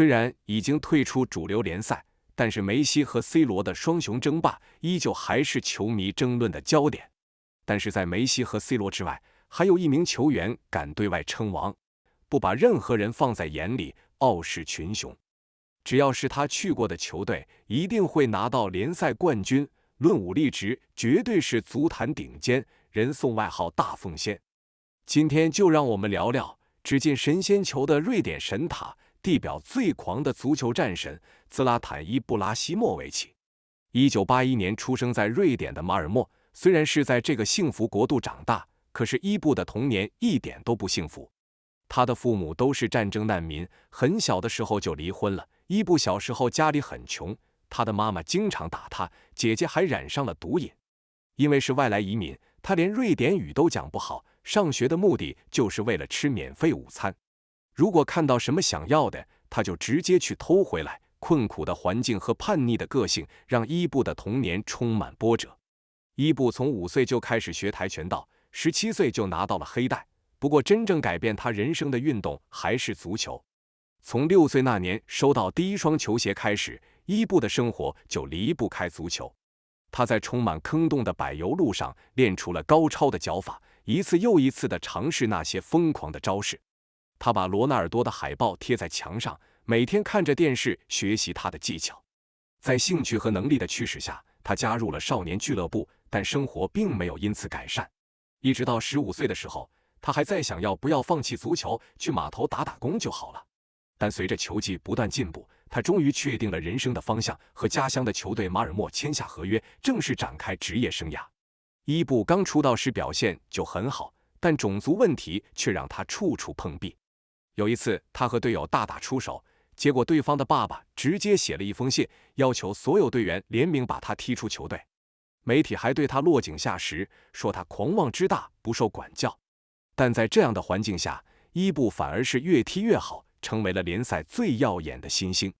虽然已经退出主流联赛，但是梅西和 C 罗的双雄争霸依旧还是球迷争论的焦点。但是在梅西和 C 罗之外，还有一名球员敢对外称王，不把任何人放在眼里，傲视群雄。只要是他去过的球队，一定会拿到联赛冠军。论武力值，绝对是足坛顶尖，人送外号“大奉先”。今天就让我们聊聊只进神仙球的瑞典神塔，地表最狂的足球战神兹拉坦·伊布拉希莫维奇。一九八一年出生在瑞典的马尔默，虽然是在这个幸福国度长大，可是伊布的童年一点都不幸福。他的父母都是战争难民，很小的时候就离婚了。伊布小时候家里很穷。他的妈妈经常打他，姐姐还染上了毒瘾。因为是外来移民，他连瑞典语都讲不好。上学的目的就是为了吃免费午餐。如果看到什么想要的，他就直接去偷回来。困苦的环境和叛逆的个性让伊布的童年充满波折。伊布从五岁就开始学跆拳道，十七岁就拿到了黑带。不过，真正改变他人生的运动还是足球。从六岁那年收到第一双球鞋开始。伊布的生活就离不开足球，他在充满坑洞的柏油路上练出了高超的脚法，一次又一次地尝试那些疯狂的招式。他把罗纳尔多的海报贴在墙上，每天看着电视学习他的技巧。在兴趣和能力的驱使下，他加入了少年俱乐部，但生活并没有因此改善。一直到十五岁的时候，他还在想要不要放弃足球，去码头打打工就好了。但随着球技不断进步。他终于确定了人生的方向，和家乡的球队马尔默签下合约，正式展开职业生涯。伊布刚出道时表现就很好，但种族问题却让他处处碰壁。有一次，他和队友大打出手，结果对方的爸爸直接写了一封信，要求所有队员联名把他踢出球队。媒体还对他落井下石，说他狂妄之大，不受管教。但在这样的环境下，伊布反而是越踢越好，成为了联赛最耀眼的新星。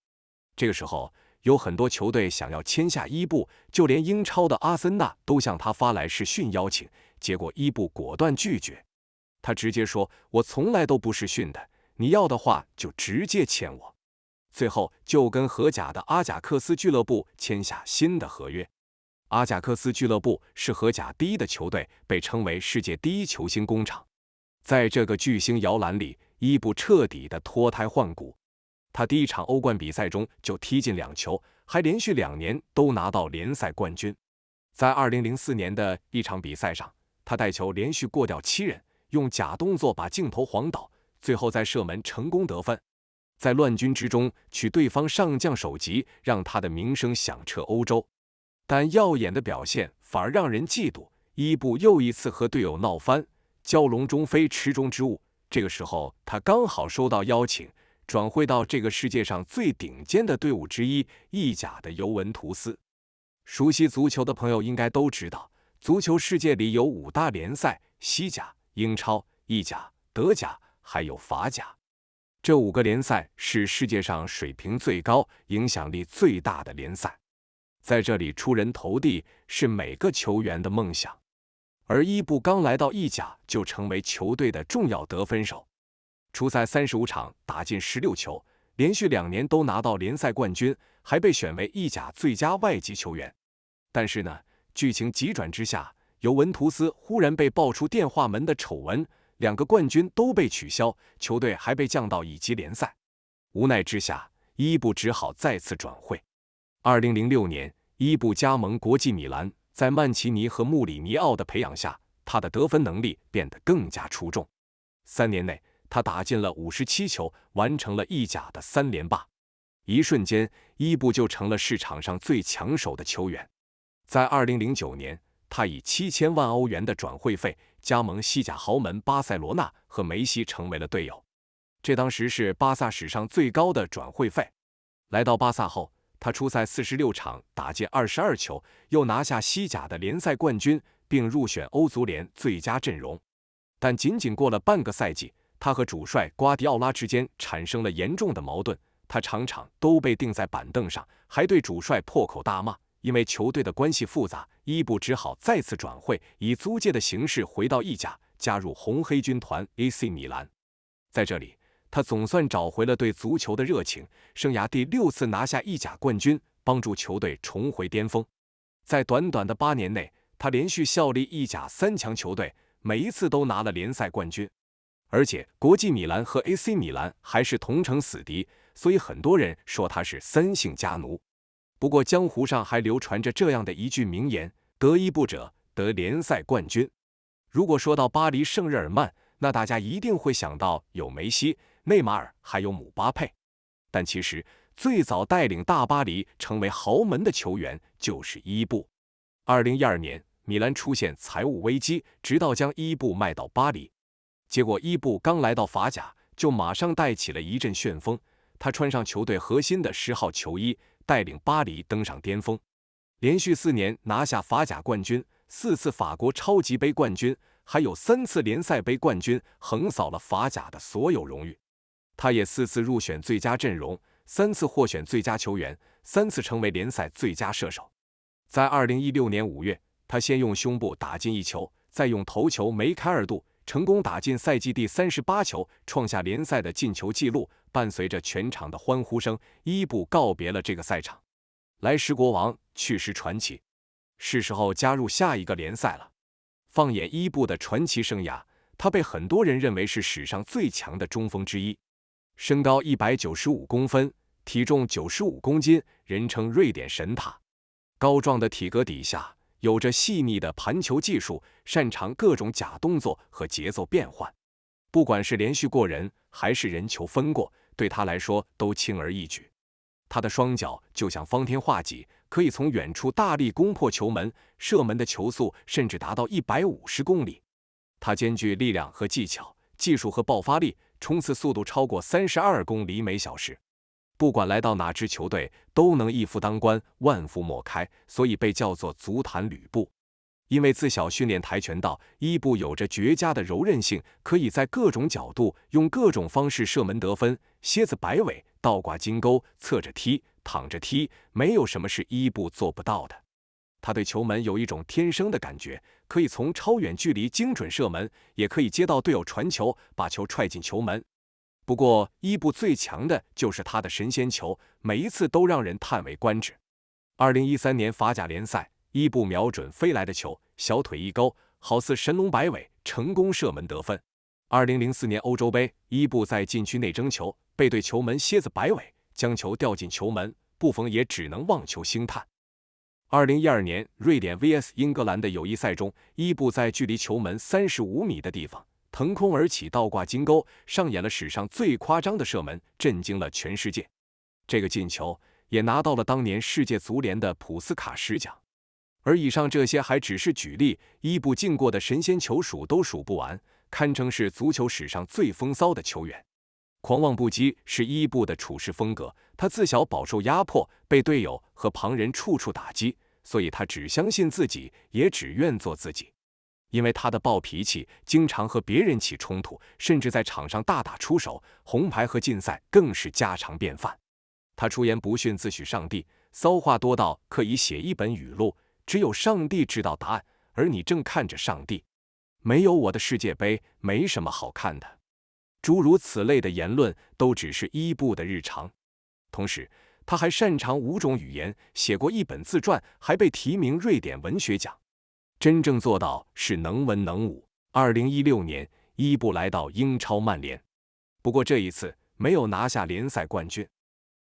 这个时候，有很多球队想要签下伊布，就连英超的阿森纳都向他发来试训邀请，结果伊布果断拒绝。他直接说：“我从来都不是训的，你要的话就直接签我。”最后就跟荷甲的阿贾克斯俱乐部签下新的合约。阿贾克斯俱乐部是荷甲第一的球队，被称为世界第一球星工厂。在这个巨星摇篮里，伊布彻底的脱胎换骨。他第一场欧冠比赛中就踢进两球，还连续两年都拿到联赛冠军。在2004年的一场比赛上，他带球连续过掉七人，用假动作把镜头晃倒，最后在射门成功得分。在乱军之中取对方上将首级，让他的名声响彻欧洲。但耀眼的表现反而让人嫉妒。伊布又一次和队友闹翻，蛟龙中飞池中之物。这个时候，他刚好收到邀请。转会到这个世界上最顶尖的队伍之一——意甲的尤文图斯。熟悉足球的朋友应该都知道，足球世界里有五大联赛：西甲、英超、意甲、德甲，还有法甲。这五个联赛是世界上水平最高、影响力最大的联赛，在这里出人头地是每个球员的梦想。而伊布刚来到意甲，就成为球队的重要得分手。初赛三十五场打进十六球，连续两年都拿到联赛冠军，还被选为意甲最佳外籍球员。但是呢，剧情急转之下，尤文图斯忽然被爆出电话门的丑闻，两个冠军都被取消，球队还被降到乙级联赛。无奈之下，伊布只好再次转会。二零零六年，伊布加盟国际米兰，在曼奇尼和穆里尼奥的培养下，他的得分能力变得更加出众。三年内。他打进了五十七球，完成了意甲的三连霸。一瞬间，伊布就成了市场上最抢手的球员。在二零零九年，他以七千万欧元的转会费加盟西甲豪门巴塞罗那，和梅西成为了队友。这当时是巴萨史上最高的转会费。来到巴萨后，他出赛四十六场，打进二十二球，又拿下西甲的联赛冠军，并入选欧足联最佳阵容。但仅仅过了半个赛季。他和主帅瓜迪奥拉之间产生了严重的矛盾，他场场都被钉在板凳上，还对主帅破口大骂。因为球队的关系复杂，伊布只好再次转会，以租借的形式回到意甲，加入红黑军团 AC 米兰。在这里，他总算找回了对足球的热情，生涯第六次拿下意甲冠军，帮助球队重回巅峰。在短短的八年内，他连续效力意甲三强球队，每一次都拿了联赛冠军。而且，国际米兰和 AC 米兰还是同城死敌，所以很多人说他是三姓家奴。不过，江湖上还流传着这样的一句名言：“得伊布者得联赛冠军。”如果说到巴黎圣日耳曼，那大家一定会想到有梅西、内马尔，还有姆巴佩。但其实，最早带领大巴黎成为豪门的球员就是伊布。二零一二年，米兰出现财务危机，直到将伊布卖到巴黎。结果伊布刚来到法甲，就马上带起了一阵旋风。他穿上球队核心的十号球衣，带领巴黎登上巅峰，连续四年拿下法甲冠军、四次法国超级杯冠军，还有三次联赛杯冠军，横扫了法甲的所有荣誉。他也四次入选最佳阵容，三次获选最佳球员，三次成为联赛最佳射手。在二零一六年五月，他先用胸部打进一球，再用头球梅开二度。成功打进赛季第三十八球，创下联赛的进球纪录。伴随着全场的欢呼声，伊布告别了这个赛场。来时国王，去时传奇，是时候加入下一个联赛了。放眼伊布的传奇生涯，他被很多人认为是史上最强的中锋之一。身高一百九十五公分，体重九十五公斤，人称“瑞典神塔”。高壮的体格底下。有着细腻的盘球技术，擅长各种假动作和节奏变换。不管是连续过人，还是人球分过，对他来说都轻而易举。他的双脚就像方天画戟，可以从远处大力攻破球门，射门的球速甚至达到一百五十公里。他兼具力量和技巧，技术和爆发力，冲刺速度超过三十二公里每小时。不管来到哪支球队，都能一夫当关，万夫莫开，所以被叫做足坛吕布。因为自小训练跆拳道，伊布有着绝佳的柔韧性，可以在各种角度用各种方式射门得分。蝎子摆尾、倒挂金钩、侧着踢、躺着踢，没有什么是伊布做不到的。他对球门有一种天生的感觉，可以从超远距离精准射门，也可以接到队友传球，把球踹进球门。不过，伊布最强的就是他的神仙球，每一次都让人叹为观止。二零一三年法甲联赛，伊布瞄准飞来的球，小腿一勾，好似神龙摆尾，成功射门得分。二零零四年欧洲杯，伊布在禁区内争球，背对球门蝎子摆尾，将球掉进球门，布冯也只能望球兴叹。二零一二年瑞典 VS 英格兰的友谊赛中，伊布在距离球门三十五米的地方。腾空而起，倒挂金钩，上演了史上最夸张的射门，震惊了全世界。这个进球也拿到了当年世界足联的普斯卡什奖。而以上这些还只是举例，伊布进过的神仙球数都数不完，堪称是足球史上最风骚的球员。狂妄不羁是伊布的处事风格，他自小饱受压迫，被队友和旁人处处打击，所以他只相信自己，也只愿做自己。因为他的暴脾气，经常和别人起冲突，甚至在场上大打出手，红牌和禁赛更是家常便饭。他出言不逊，自诩上帝，骚话多到可以写一本语录。只有上帝知道答案，而你正看着上帝。没有我的世界杯，没什么好看的。诸如此类的言论，都只是伊布的日常。同时，他还擅长五种语言，写过一本自传，还被提名瑞典文学奖。真正做到是能文能武。二零一六年，伊布来到英超曼联，不过这一次没有拿下联赛冠军。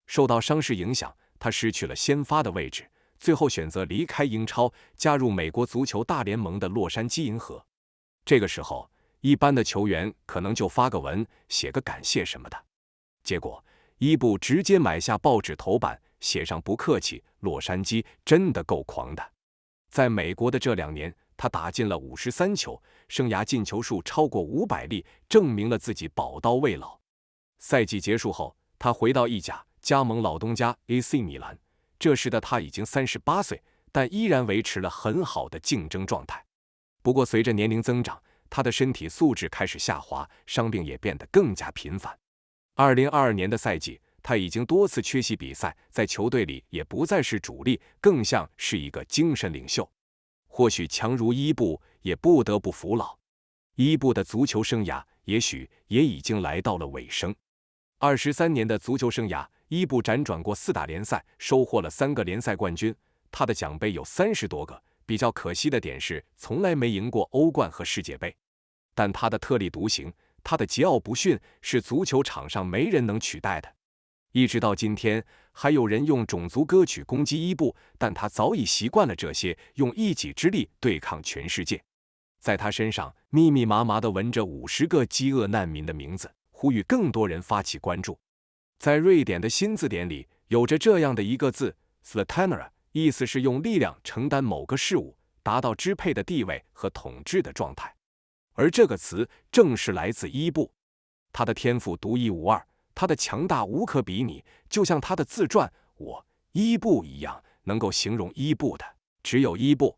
受到伤势影响，他失去了先发的位置，最后选择离开英超，加入美国足球大联盟的洛杉矶银河。这个时候，一般的球员可能就发个文、写个感谢什么的，结果伊布直接买下报纸头版，写上“不客气”。洛杉矶真的够狂的。在美国的这两年，他打进了五十三球，生涯进球数超过五百粒，证明了自己宝刀未老。赛季结束后，他回到意甲，加盟老东家 AC 米兰。这时的他已经三十八岁，但依然维持了很好的竞争状态。不过，随着年龄增长，他的身体素质开始下滑，伤病也变得更加频繁。二零二二年的赛季。他已经多次缺席比赛，在球队里也不再是主力，更像是一个精神领袖。或许强如伊布，也不得不服老。伊布的足球生涯也许也已经来到了尾声。二十三年的足球生涯，伊布辗转过四大联赛，收获了三个联赛冠军。他的奖杯有三十多个。比较可惜的点是，从来没赢过欧冠和世界杯。但他的特立独行，他的桀骜不驯，是足球场上没人能取代的。一直到今天，还有人用种族歌曲攻击伊布，但他早已习惯了这些，用一己之力对抗全世界。在他身上密密麻麻地纹着五十个饥饿难民的名字，呼吁更多人发起关注。在瑞典的新字典里，有着这样的一个字 s l a t a n e r 意思是用力量承担某个事物，达到支配的地位和统治的状态。而这个词正是来自伊布，他的天赋独一无二。他的强大无可比拟，就像他的自传《我伊布》一样，能够形容伊布的只有伊布。